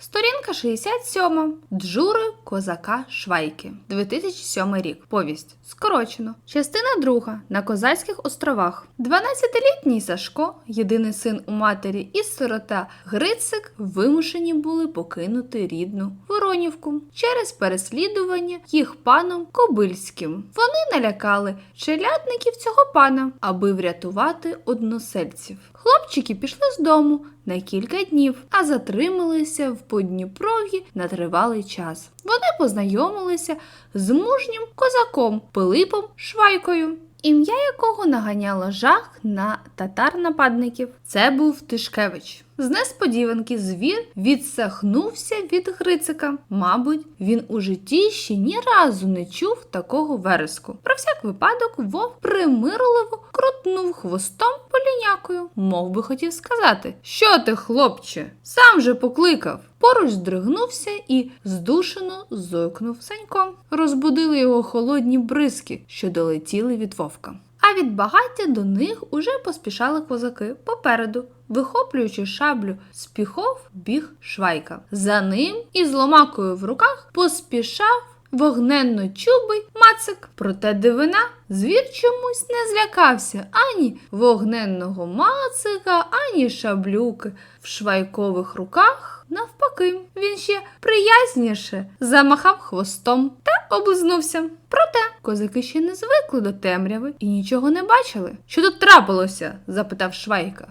Сторінка 67. Джури козака Швайки. 2007 рік. Повість. Скорочено. Частина 2. На Козацьких островах. 12-літній Сашко, єдиний син у матері і сирота Грицик, вимушені були покинути рідну Воронівку через переслідування їх паном Кобильським. Вони налякали челядників цього пана, аби врятувати односельців. Хлопчики пішли з дому на кілька днів, а затрималися в Подніпров'ї на тривалий час. Вони познайомилися з мужнім козаком Пилипом Швайкою. Ім'я якого наганяло жах на татар-нападників. Це був Тишкевич. З несподіванки звір відсахнувся від Грицика. Мабуть, він у житті ще ні разу не чув такого вереску. Про всяк випадок вовк примирливо крутнув хвостом полінякою, мов би хотів сказати: Що ти, хлопче, сам же покликав. Поруч здригнувся і здушено зойкнув Санько. Розбудили його холодні бризки, що долетіли від вовка. А від багаття до них уже поспішали козаки попереду, вихоплюючи шаблю з піхов, біг швайка. За ним із ломакою в руках поспішав вогненно чубий мацик. Проте дивина звір чомусь не злякався ані вогненного мацика, ані шаблюки в швайкових руках. Навпаки, він ще приязніше замахав хвостом та облизнувся. Проте козаки ще не звикли до темряви і нічого не бачили. Що тут трапилося? запитав Швайка.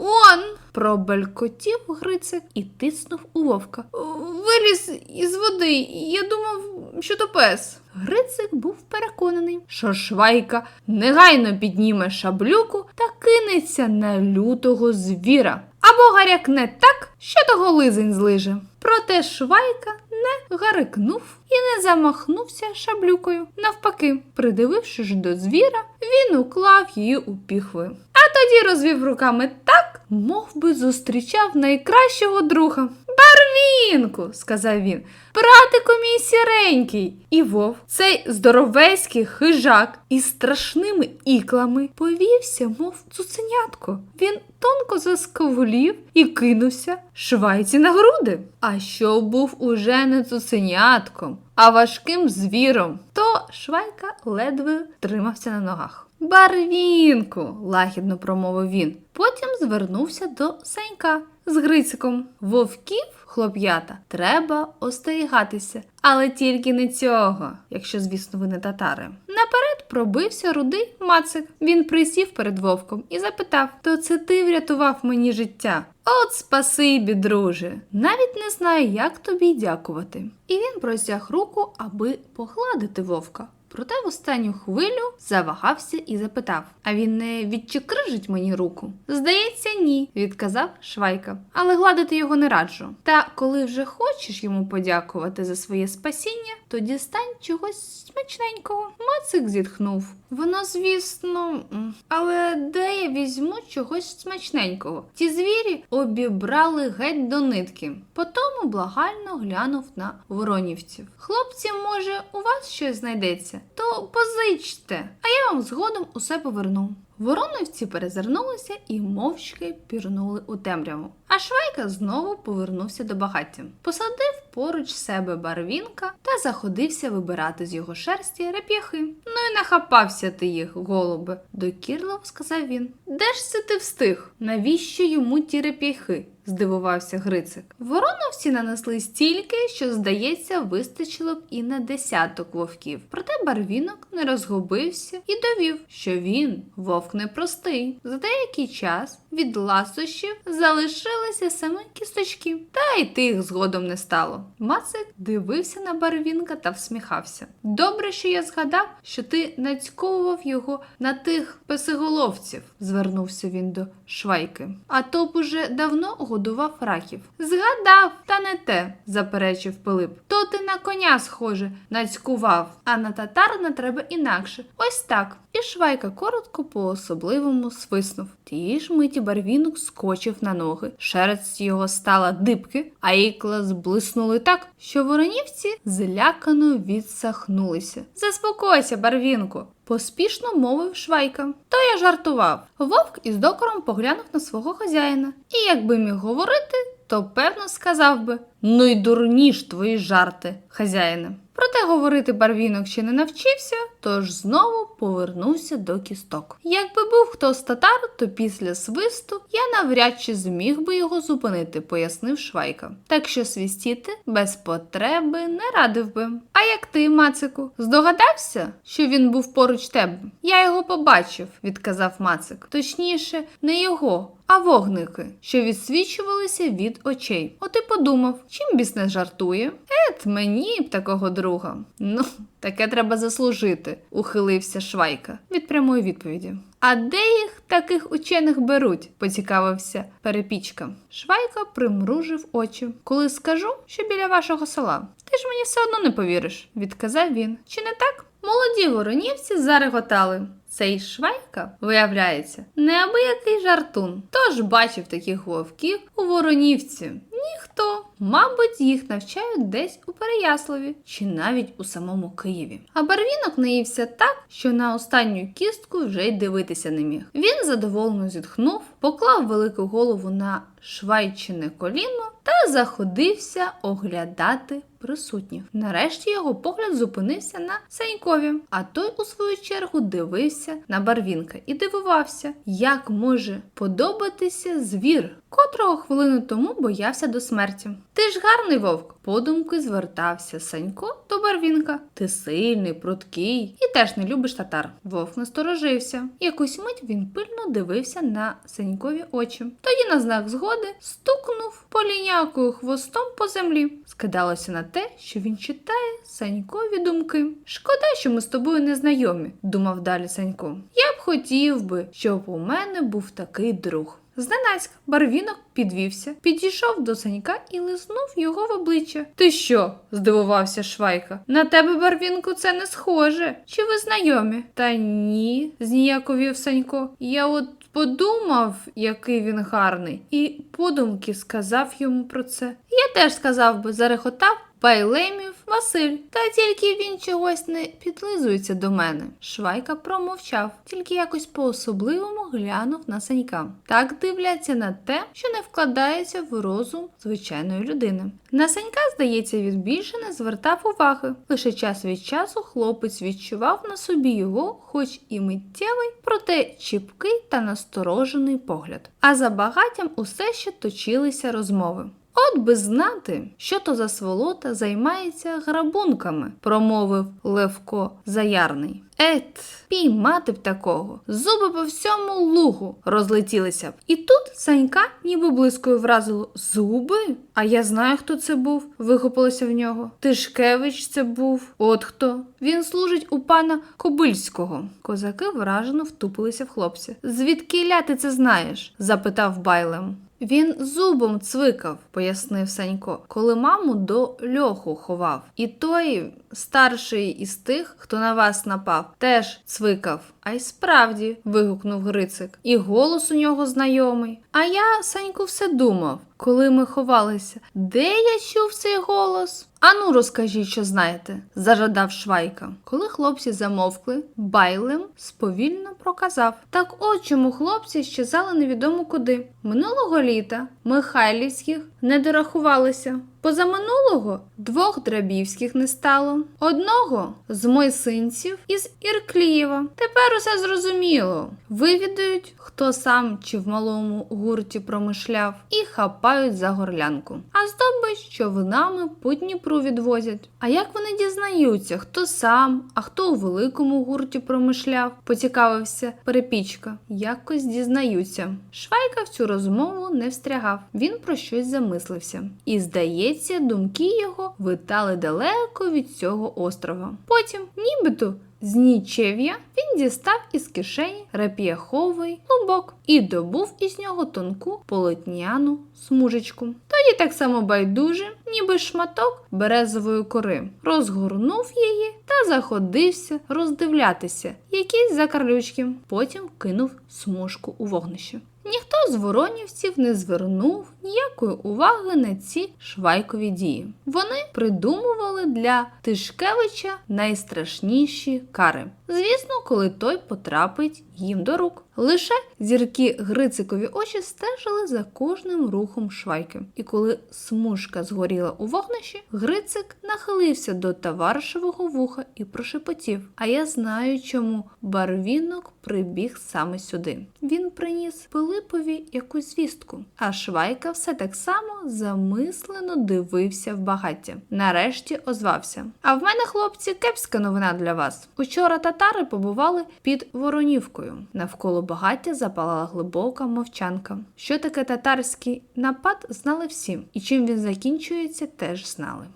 Он. пробелькотів Грицик і тиснув у вовка. Виліз із води. Я думав, що то пес. Грицик був переконаний, що Швайка негайно підніме шаблюку та кинеться на лютого звіра. Або гарякне так, що того лизень злиже. Проте Швайка не гарикнув і не замахнувся шаблюкою. Навпаки, придивившись до звіра, він уклав її у піхви. А тоді розвів руками так, мов би зустрічав найкращого друга. Барвінку, сказав він, братику мій сіренький. І вов, цей здоровецький хижак із страшними іклами, повівся, мов цуценятко. Він тонко засковулів і кинувся швайці на груди. А що був уже не цуценятком, а важким звіром, то швайка ледве тримався на ногах. Барвінку, лагідно промовив він. Потім звернувся до Санька з Грициком. Вовків, хлоп'ята, треба остерігатися, але тільки не цього, якщо, звісно, ви не татари. Наперед пробився рудий мацик. Він присів перед вовком і запитав: То це ти врятував мені життя? От спасибі, друже. Навіть не знаю, як тобі дякувати. І він простяг руку, аби погладити вовка. Проте в останню хвилю завагався і запитав: А він не відчекрижить мені руку? Здається, ні, відказав Швайка. Але гладити його не раджу. Та коли вже хочеш йому подякувати за своє спасіння, то дістань чогось смачненького. Мацик зітхнув. Воно, звісно, але де я візьму чогось смачненького? Ті звірі обібрали геть до нитки. Потому благально глянув на воронівців. Хлопці, може, у вас щось знайдеться, то позичте, а я вам згодом усе поверну. Вороновці перезирнулися і мовчки пірнули у темряву. Швайка знову повернувся до багаття. Посадив поруч себе барвінка та заходився вибирати з його шерсті реп'яхи. Ну і нахапався ти їх, голубе, докірливо сказав він. Де ж це ти встиг? Навіщо йому ті реп'яхи? здивувався Грицик. Вороновці нанесли стільки, що, здається, вистачило б і на десяток вовків. Проте барвінок не розгубився і довів, що він вовк непростий. За деякий час від ласощів залишилися саме кісточки, та й тих згодом не стало. Мацик дивився на барвінка та всміхався. Добре, що я згадав, що ти нацьковував його на тих песиголовців, звернувся він до швайки. А то б уже давно годував раків. Згадав, та не те, заперечив Пилип. То ти на коня схоже нацькував, а на татар не треба інакше. Ось так. Швайка коротко по особливому свиснув. Тієї ж миті барвінок скочив на ноги. Шерсть його стала дибки, а ікла зблиснули так, що воронівці злякано відсахнулися. Заспокойся, барвінку. Поспішно мовив швайка. То я жартував. Вовк із докором поглянув на свого хазяїна і, якби міг говорити, то певно сказав би ну й дурні ж твої жарти, хазяїне. Проте говорити барвінок ще не навчився, тож знову повернувся до кісток. Якби був хто з татар, то після свисту я навряд чи зміг би його зупинити, пояснив Швайка. Так що свістіти без потреби не радив би. А як ти, Мацику, здогадався, що він був поруч тебе? Я його побачив, відказав Мацик. Точніше, не його, а вогники, що відсвічувалися від очей. От і подумав, чим біс не жартує? Ет, мені б такого друга. Ну, таке треба заслужити, ухилився Швайка від прямої відповіді. А де їх таких учених беруть? поцікавився перепічка. Швайка примружив очі. Коли скажу, що біля вашого села, ти ж мені все одно не повіриш, відказав він. Чи не так? Молоді воронівці зареготали. Цей швайка, виявляється, неабиякий жартун. Тож бачив таких вовків у воронівці. Ніхто. Мабуть, їх навчають десь у Переяславі чи навіть у самому Києві. А барвінок наївся так, що на останню кістку вже й дивитися не міг. Він задоволено зітхнув, поклав велику голову на швайчине коліно та заходився оглядати присутніх. Нарешті його погляд зупинився на Санькові, а той, у свою чергу, дивився на барвінка і дивувався, як може подобатися звір, котрого хвилину тому боявся до смерті. Ти ж гарний вовк, подумки звертався Санько до барвінка. Ти сильний, пруткий і теж не любиш татар. Вовк насторожився. Якусь мить він пильно дивився на Санькові очі. Тоді на знак згоди стукнув полінякою хвостом по землі. Скидалося на те, що він читає Санькові думки. Шкода, що ми з тобою не знайомі, думав далі Санько. Я б хотів би, щоб у мене був такий друг. Зненацька барвінок підвівся, підійшов до Санька і лизнув його в обличчя. Ти що? здивувався Швайка. На тебе, барвінку, це не схоже. Чи ви знайомі? Та ні, зніяковів Санько. Я от подумав, який він гарний, і подумки сказав йому про це. Я теж сказав би, зарехотав. Байлемів Василь, та тільки він чогось не підлизується до мене. Швайка промовчав, тільки якось по-особливому глянув на Санька. Так дивляться на те, що не вкладається в розум звичайної людини. На Санька, здається, він більше не звертав уваги. Лише час від часу хлопець відчував на собі його, хоч і миттєвий, проте чіпкий та насторожений погляд. А за багаттям усе ще точилися розмови. От би знати, що то за сволота займається грабунками, промовив Левко Заярний. Ет, піймати б такого. Зуби по всьому лугу розлетілися б. І тут Санька ніби блискою вразило зуби. А я знаю, хто це був, вихопилося в нього. Тишкевич це був. От хто. Він служить у пана Кобильського. Козаки вражено втупилися в хлопця. Звідки ти це знаєш? запитав Байлем. Він зубом цвикав, пояснив Санько, коли маму до льоху ховав. І той старший із тих, хто на вас напав, теж цвикав. А й справді, вигукнув Грицик, і голос у нього знайомий. А я, Саньку, все думав, коли ми ховалися, де я чув цей голос? Ану, розкажіть, що знаєте, зажадав Швайка. Коли хлопці замовкли, байлем сповільно проказав. Так от чому хлопці щезали невідомо куди. Минулого літа Михайлівських не дорахувалися. Позаминулого двох драбівських не стало, одного з мойсинців із Ірклієва. Тепер усе зрозуміло. Вивідають, хто сам чи в малому гурті промишляв, і хапають за горлянку. А здобич човнами по Дніпру відвозять. А як вони дізнаються, хто сам, а хто у великому гурті промишляв? поцікавився перепічка. Якось дізнаються. Швайка в цю розмову не встрягав. Він про щось замислився. І здається. Здається, думки його витали далеко від цього острова. Потім, нібито з нічев'я, він дістав із кишені реп'яховий лубок і добув із нього тонку полотняну смужечку. Тоді так само байдуже, ніби шматок березової кори, розгорнув її та заходився роздивлятися якісь закарлючки. Потім кинув смужку у вогнище. Ніхто з воронівців не звернув ніякої уваги на ці швайкові дії. Вони придумували для Тишкевича найстрашніші кари. Звісно, коли той потрапить їм до рук. Лише зірки Грицикові очі стежили за кожним рухом швайки. І коли смужка згоріла у вогнищі, Грицик нахилився до товаришевого вуха і прошепотів: А я знаю, чому барвінок прибіг саме сюди. Він приніс Пилипові якусь звістку, а Швайка все так само замислено дивився в багаття. Нарешті озвався. А в мене, хлопці, кепська новина для вас. Учора татари побували під Воронівкою. Навколо багаття запалала глибока мовчанка. Що таке татарський напад, знали всі, і чим він закінчується, теж знали.